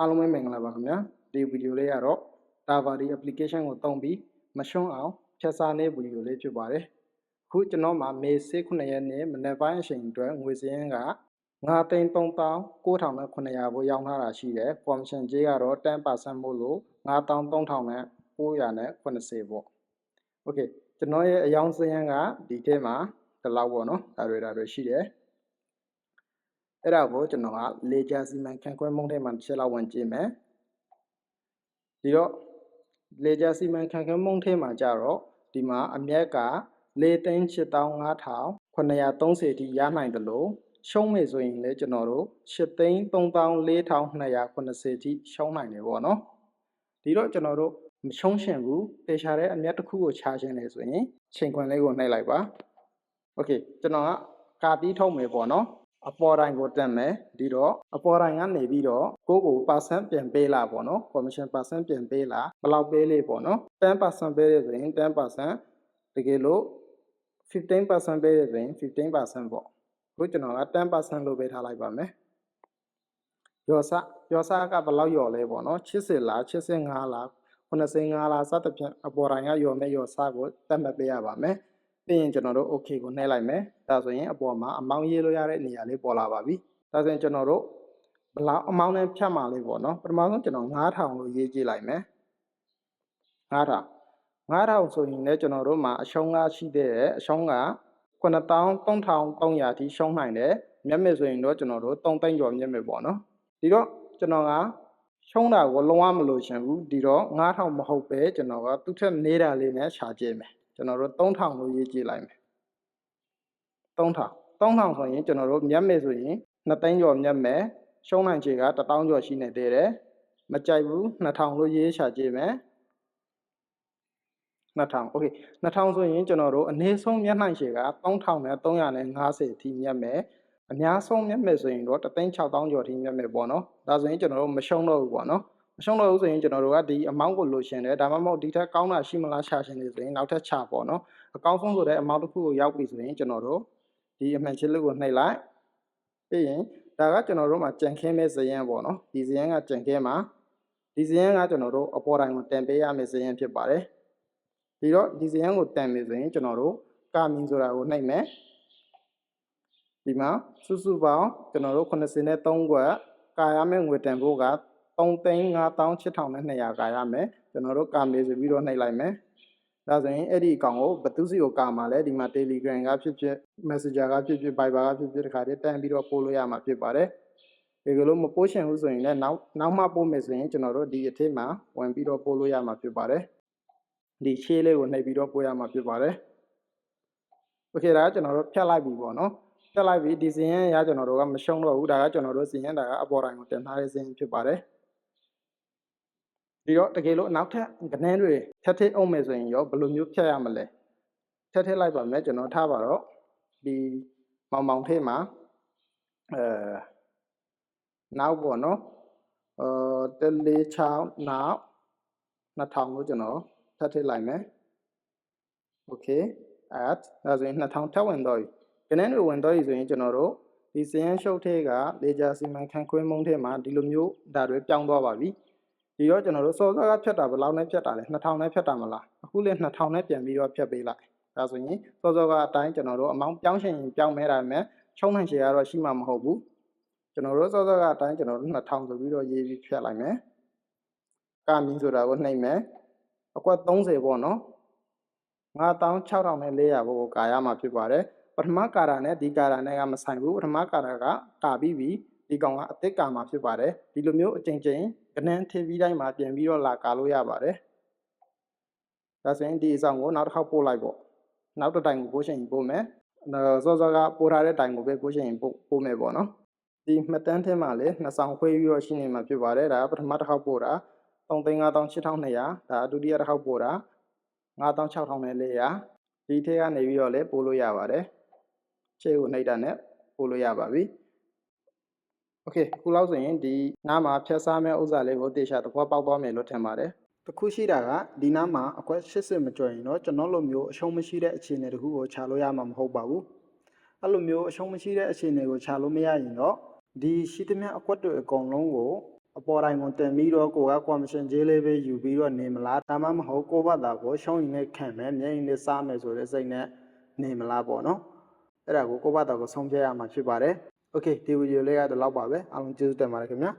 အားလုံးပဲမင်္ဂလာပါခင်ဗျာဒီဗီဒီယိုလေးကတော့ Taveri application ကိုသုံးပြီးမရှုံးအောင်ဖြတ်စားနေဗီဒီယိုလေးဖြစ်ပါတယ်အခုကျွန်တော်မှာမေ6ရက်နေ့မနေ့ပိုင်းအချိန်အတွက်ငွေစည်းရင်းက9သိန်း3900ကိုရောင်းထားတာရှိတယ် commission ကြေးကတော့10%မို့လို့9380နဲ့980ပေါ့ okay ကျွန်တော်ရဲ့အယောင်းစည်းရင်းကဒီထဲမှာဒီလောက်ပေါ့နော်ဒါတွေဒါတွေရှိတယ် အဲ့ဒါကိုကျွန်တော်ကလေဂျာစီမံခန့်ခွဲမှုထဲမှာတစ်ချက်လောက်ဝင်ကြည့်မယ်ဒီတော့လေဂျာစီမံခန့်ခွဲမှုထဲမှာကြတော့ဒီမှာအမြက်က၄သိန်း8530အထိရနိုင်တယ်လို့ရှုံးမယ်ဆိုရင်လည်းကျွန်တော်တို့၈သိန်း3480အထိရှုံးနိုင်တယ်ပေါ့နော်ဒီတော့ကျွန်တော်တို့မရှုံးရှင်ဘူးတေချာတဲ့အမြတ်တစ်ခုကိုချခြင်းလေဆိုရင်ချိန်ခွင်လေးကိုနှိပ်လိုက်ပါโอเคကျွန်တော်ကကာတီးထုတ်မယ်ပေါ့နော် အပေါ်တိုင်းကိုတက်မယ်ဒီတော့အပေါ်တိုင်းကနေပြီးတော့ကိုကို percent ပြန်ပေးလာပေါ့နော် commission percent ပြန်ပေးလာဘယ်လောက်ပေးလေးပေါ့နော်10%ပေးရဆိုရင်10%တကယ်လို့15%ပေးရဆိုရင်15%ပေါ့ခုကျွန်တော်က10%လို့ပေးထားလိုက်ပါမယ်ရောစရောစကဘယ်လောက်ရော်လဲပေါ့နော်80လား85လား85လားစသဖြင့်အပေါ်တိုင်းကရော်မဲ့ရောစကိုတတ်မှတ်ပေးရပါမယ် ပြီးရင်ကျွန်တော်တို့ okay ကိုနှိပ်လိုက်မယ်ဒါဆိုရင်အပေါ်မှာအမောင်းရေးလို့ရတဲ့နေရာလေးပေါ်လာပါပြီဒါဆိုရင်ကျွန်တော်တို့ဘလောက်အမောင်းနဲ့ဖြတ်မှာလေးပေါ့နော်ပထမဆုံးကျွန်တော်9000လို့ရေးကြည့်လိုက်မယ်9000 9000ဆိုရင်လည်းကျွန်တော်တို့မှာအရှုံးကရှိတဲ့အရှုံးက9300အထိရှုံးနိုင်တယ်မျက်မြစ်ဆိုရင်တော့ကျွန်တော်တို့3သိန်းကျော်မျက်မြစ်ပေါ့နော်ဒီတော့ကျွန်တော်ကရှုံးတာကိုလုံးဝမလို့ရှင်ဘူးဒီတော့9000မဟုတ်ပဲကျွန်တော်ကသူ့ထက်နေတာလေးနဲ့ရှာကြည့်မယ် ကျွန်တော်တို့3000လို့ရေးကြည့်လိုက်မယ်3000 3000ဆိုရင်ကျွန်တော်တို့မျက်မြစ်ဆိုရင်2သိန်းကျော်မျက်မြစ်ရှုံးနိုင်ခြေက1000ကျော်ရှိနေသေးတယ်မကြိုက်ဘူး2000လို့ရေးရှာကြည့်မယ်2000 okay 2000ဆိုရင်ကျွန်တော်တို့အနည်းဆုံးမျက်နှာရှည်က3000နဲ့350အထိမျက်မယ်အများဆုံးမျက်မယ်ဆိုရင်တော့36000ကျော်အထိမျက်မယ်ပေါ့နော်ဒါဆိုရင်ကျွန်တော်တို့မရှုံးတော့ဘူးပေါ့နော် မရှုံးတော့ဘူးဆိုရင်ကျွန်တော်တို့ကဒီ amount ကိုလိုချင်တယ်ဒါမှမဟုတ်ဒီထက်ကောင်းတာရှိမလားရှာရှင်နေဆိုရင်နောက်ထပ်ချပေါ့နော်အကောင်းဆုံးဆိုတဲ့ amount တစ်ခုကိုရောက်ပြီဆိုရင်ကျွန်တော်တို့ဒီအမှန်ချစ်လို့ကိုနှိပ်လိုက်ပြီးရင်ဒါကကျွန်တော်တို့မှာကြံခင်းမဲ့ဇယံပေါ့နော်ဒီဇယံကကြံခင်းမှာဒီဇယံကကျွန်တော်တို့အပေါ်တိုင်းကိုတန်ပေးရမယ့်ဇယံဖြစ်ပါတယ်ဒီတော့ဒီဇယံကိုတန်ပြီဆိုရင်ကျွန်တော်တို့ကာမင်ဆိုတာကိုနှိပ်မယ်ဒီမှာစုစုပေါင်းကျွန်တော်တို့83ခွက်ကာရမယ့်ငွေတန်ဖို့က 3,58,200ကာရမယ်ကျွန်တော်တို့ကာမေဆိုပြီးတော့နှိပ်လိုက်မယ်ဒါဆိုရင်အဲ့ဒီအကောင်ကိုဘသူစီကိုကာမှာလဲဒီမှာ Telegram ကဖြစ်ဖြစ် Messenger ကဖြစ်ဖြစ် Viber ကဖြစ်ဖြစ်တခါတည်းတန်းပြီးတော့ပို့လို့ရမှာဖြစ်ပါတယ်ဒီလိုမပို့ရှင်ဘူးဆိုရင်လည်းနောက်နောက်မှပို့မယ်ဆိုရင်ကျွန်တော်တို့ဒီအထက်မှာဝင်ပြီးတော့ပို့လို့ရမှာဖြစ်ပါတယ်ဒီရှေးလေးကိုနှိပ်ပြီးတော့ပို့ရမှာဖြစ်ပါတယ်โอเคဒါကကျွန်တော်တို့ဖြတ်လိုက်ပြီပေါ့နော်ဖြတ်လိုက်ပြီဒီစင်ရကျွန်တော်တို့ကမရှုံးတော့ဘူးဒါကကျွန်တော်တို့စင်ရဒါကအပေါ်တိုင်းကိုတင်ထားတဲ့စင်ဖြစ်ပါတယ် ဒီတော့တကယ်လို့နောက်ထပ်ကနန်းတွေဖြတ်ထည့်အောင်မယ်ဆိုရင်ရောဘယ်လိုမျိုးဖြတ်ရမလဲဖြတ်ထည့်လိုက်ပါမယ်ကျွန်တော်ထားပါတော့ဒီမောင်မောင်ထဲမှာအဲနောက်ပေါ့နော်အဲတလေးချောင်းနောက်2000ကိုကျွန်တော်ထပ်ထည့်လိုက်မယ် okay at ဒါဆိုရင်2000ထပ်ဝင်တော့ပြီကနန်းတွေဝင်တော့ပြီဆိုရင်ကျွန်တော်တို့ဒီစရန်ရှုပ်ထဲကလေဂျာစီမံခန့်ခွဲမှုထဲမှာဒီလိုမျိုးဒါတွေပြောင်းသွားပါပြီ ဒီတော့ကျွန်တော်တို့စောစောကဖြတ်တာဘယ်လောက်နဲ့ဖြတ်တာလဲ2000နဲ့ဖြတ်တာမလားအခုလည်း2000နဲ့ပြန်ပြီးတော့ဖြတ်ပေးလိုက်ဒါဆိုရင်စောစောကအတိုင်းကျွန်တော်တို့အမောင်းပြောင်းရှင်ရင်ပြောင်းမဲတာမယ်ချုံနိုင်ရှည်ကတော့ရှိမှာမဟုတ်ဘူးကျွန်တော်တို့စောစောကအတိုင်းကျွန်တော်တို့2000ဆိုပြီးတော့ရေးပြီးဖြတ်လိုက်မယ်ကာမင်းဆိုတာကိုနှိပ်မယ်အကွက်30ပေါ့နော်96,400ကိုကာရမှာဖြစ်ပါတယ်ပထမကာရာနဲ့ဒီကာရာနဲ့ကမဆိုင်ဘူးပထမကာရာကကာပြီးပြီဒီကောင်ကအသစ်ကာမှာဖြစ်ပါတယ်ဒီလိုမျိုးအချိန်ချင်း ကနန်းထည့်ပြီးတိုင်းမှာပြန်ပြီးတော့လာကာလို့ရပါတယ်ဒါဆိုရင်ဒီအဆောင်ကိုနောက်တစ်ခေါက်ပို့လိုက်ပေါ့နောက်တစ်တိုင်ကိုပို့ရှင်ပို့မယ်စောစောကပို့ထားတဲ့တိုင်ကိုပဲပို့ရှင်ပို့ပို့မယ်ပေါ့နော်ဒီမှတ်တမ်းထဲမှာလည်းနှစ်ဆောင်ခွဲပြီးတော့ရှိနေမှာဖြစ်ပါတယ်ဒါကပထမတစ်ခေါက်ပို့တာ3,58,200ဒါဒုတိယတစ်ခေါက်ပို့တာ96,400ဒီထဲကနေပြီးတော့လည်းပို့လို့ရပါတယ်ခြေကိုနှိပ်တာနဲ့ပို့လို့ရပါပြီ โอเคခုလောက်ဆိုရင်ဒီနားမှာဖြတ်စားမဲ့ဥစ္စာလေးကိုတေချာသဘောပေါက်သွားမယ်လို့ထင်ပါတယ်တခုရှိတာကဒီနားမှာအကွက်80မကျော်ရင်တော့ကျွန်တော်လိုမျိုးအရှုံးမရှိတဲ့အခြေအနေတခုကိုခြာလို့ရမှာမဟုတ်ပါဘူးအဲ့လိုမျိုးအရှုံးမရှိတဲ့အခြေအနေကိုခြာလို့မရရင်တော့ဒီရှိသမျှအကွက်တွေအကုန်လုံးကိုအပေါ်တိုင်းကိုတင်ပြီးတော့ကိုကကွန်မရှင်ဂျေးလေးပဲယူပြီးတော့နေမလားဒါမှမဟုတ်ကိုဘသာကိုရှုံးရင်လည်းခံမယ်မျက်ရင်လည်းစားမယ်ဆိုတဲ့စိတ်နဲ့နေမလားပေါ့နော်အဲ့ဒါကိုကိုဘသာကိုဆုံးဖြတ်ရမှာဖြစ်ပါတယ် Okay ဒီဗီဒီယိုလေးကတော့လောက်ပါပဲအားလုံးကျေးဇူးတင်ပါတယ်ခင်ဗျာ